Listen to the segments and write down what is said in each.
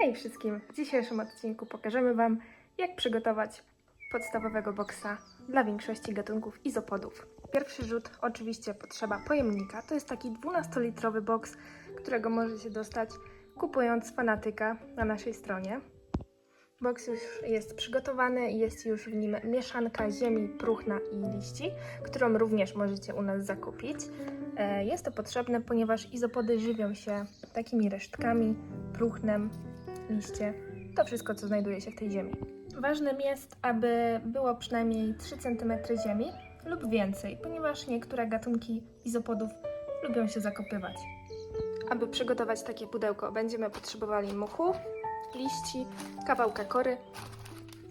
Hej wszystkim! W dzisiejszym odcinku pokażemy Wam, jak przygotować podstawowego boksa dla większości gatunków izopodów. Pierwszy rzut oczywiście potrzeba pojemnika. To jest taki 12-litrowy boks, którego możecie dostać kupując fanatyka na naszej stronie. Boks już jest przygotowany jest już w nim mieszanka ziemi, próchna i liści, którą również możecie u nas zakupić. E, Jest to potrzebne, ponieważ izopody żywią się takimi resztkami, próchnem, liście, to wszystko, co znajduje się w tej ziemi. Ważnym jest, aby było przynajmniej 3 cm ziemi lub więcej, ponieważ niektóre gatunki izopodów lubią się zakopywać. Aby przygotować takie pudełko, będziemy potrzebowali muchu, liści, kawałka kory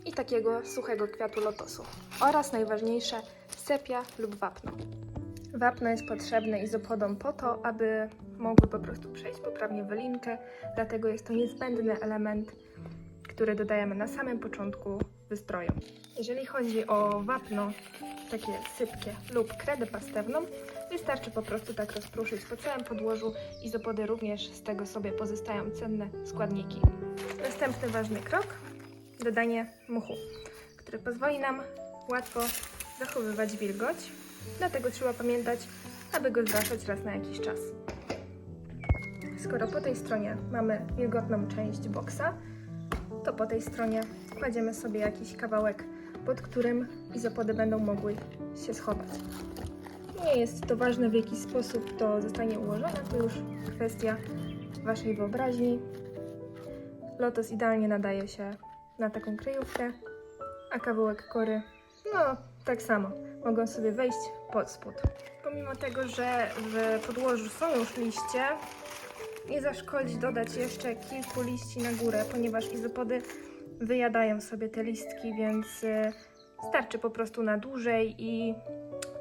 i takiego suchego kwiatu lotosu oraz najważniejsze sepia lub wapno. Wapno jest potrzebne izopodom po to, aby mogły po prostu przejść poprawnie wylinkę, dlatego jest to niezbędny element, który dodajemy na samym początku wystroju. Jeżeli chodzi o wapno, takie sypkie lub kredę pastewną, wystarczy po prostu tak rozpruszyć po całym podłożu. Izopody również z tego sobie pozostają cenne składniki. Następny ważny krok, dodanie muchu, który pozwoli nam łatwo zachowywać wilgoć. Dlatego trzeba pamiętać, aby go zwracać raz na jakiś czas. Skoro po tej stronie mamy wilgotną część boksa, to po tej stronie kładziemy sobie jakiś kawałek, pod którym izopody będą mogły się schować. Nie jest to ważne w jaki sposób to zostanie ułożone, to już kwestia Waszej wyobraźni. Lotos idealnie nadaje się na taką kryjówkę, a kawałek kory, no tak samo, mogą sobie wejść pod spód. Pomimo tego, że w podłożu są już liście, nie zaszkodzi dodać jeszcze kilku liści na górę, ponieważ izopody wyjadają sobie te listki, więc y, starczy po prostu na dłużej i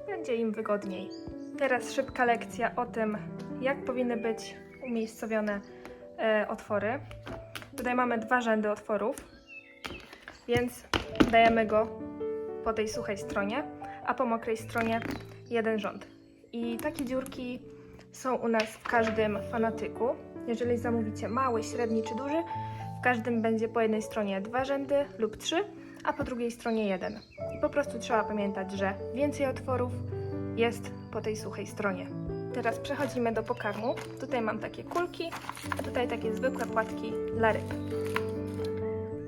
będzie im wygodniej. Teraz szybka lekcja o tym, jak powinny być umiejscowione e, otwory. Tutaj mamy dwa rzędy otworów, więc dajemy go po tej suchej stronie, a po mokrej stronie jeden rząd. I takie dziurki są u nas w każdym fanatyku. Jeżeli zamówicie mały, średni czy duży, w każdym będzie po jednej stronie dwa rzędy lub trzy, a po drugiej stronie jeden. I po prostu trzeba pamiętać, że więcej otworów jest po tej suchej stronie. Teraz przechodzimy do pokarmu. Tutaj mam takie kulki, a tutaj takie zwykłe płatki dla ryb.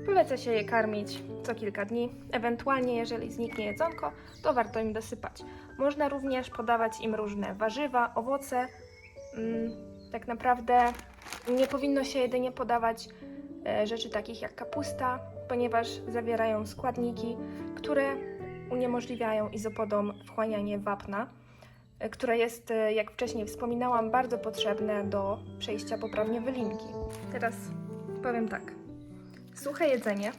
Poleca się je karmić co kilka dni. Ewentualnie, jeżeli zniknie jedzonko, to warto im dosypać. Można również podawać im różne warzywa, owoce. Mm, tak naprawdę nie powinno się jedynie podawać e, rzeczy takich jak kapusta, ponieważ zawierają składniki, które uniemożliwiają izopodom wchłanianie wapna, e, które jest, e, jak wcześniej wspominałam, bardzo potrzebne do przejścia poprawnie wylinki. Teraz powiem tak. Suche jedzenie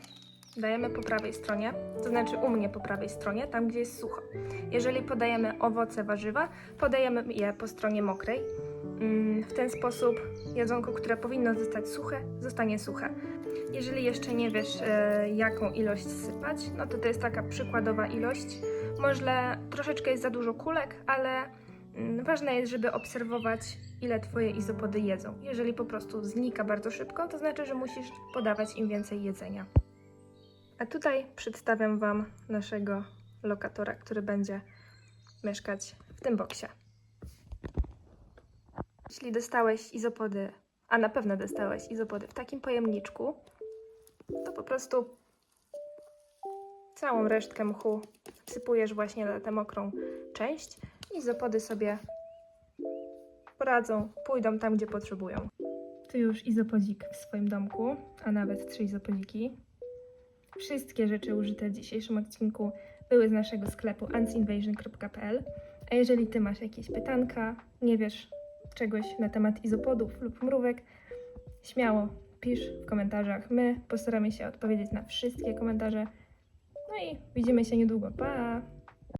dajemy po prawej stronie, to znaczy u mnie po prawej stronie, tam gdzie jest sucho. Jeżeli podajemy owoce, warzywa, podajemy je po stronie mokrej. Mm, W ten sposób jedzonko, które powinno zostać suche, zostanie suche. Jeżeli jeszcze nie wiesz, e, jaką ilość sypać, no to to jest taka przykładowa ilość. Może troszeczkę jest za dużo kulek, ale ważne jest, żeby obserwować, ile Twoje izopody jedzą. Jeżeli po prostu znika bardzo szybko, to znaczy, że musisz podawać im więcej jedzenia. A tutaj przedstawiam Wam naszego lokatora, który będzie mieszkać w tym boksie. Jeśli dostałeś izopody, a na pewno dostałeś izopody w takim pojemniczku, to po prostu całą resztkę mchu wsypujesz właśnie na tę mokrą część i izopody sobie poradzą, pójdą tam, gdzie potrzebują. Tu już izopodzik w swoim domku, a nawet trzy izopodziki. Wszystkie rzeczy użyte w dzisiejszym odcinku były z naszego sklepu antsinvasion.pl. A jeżeli Ty masz jakieś pytanka, nie wiesz czegoś na temat izopodów lub mrówek, śmiało pisz w komentarzach. My postaramy się odpowiedzieć na wszystkie komentarze. No i widzimy się niedługo. Pa!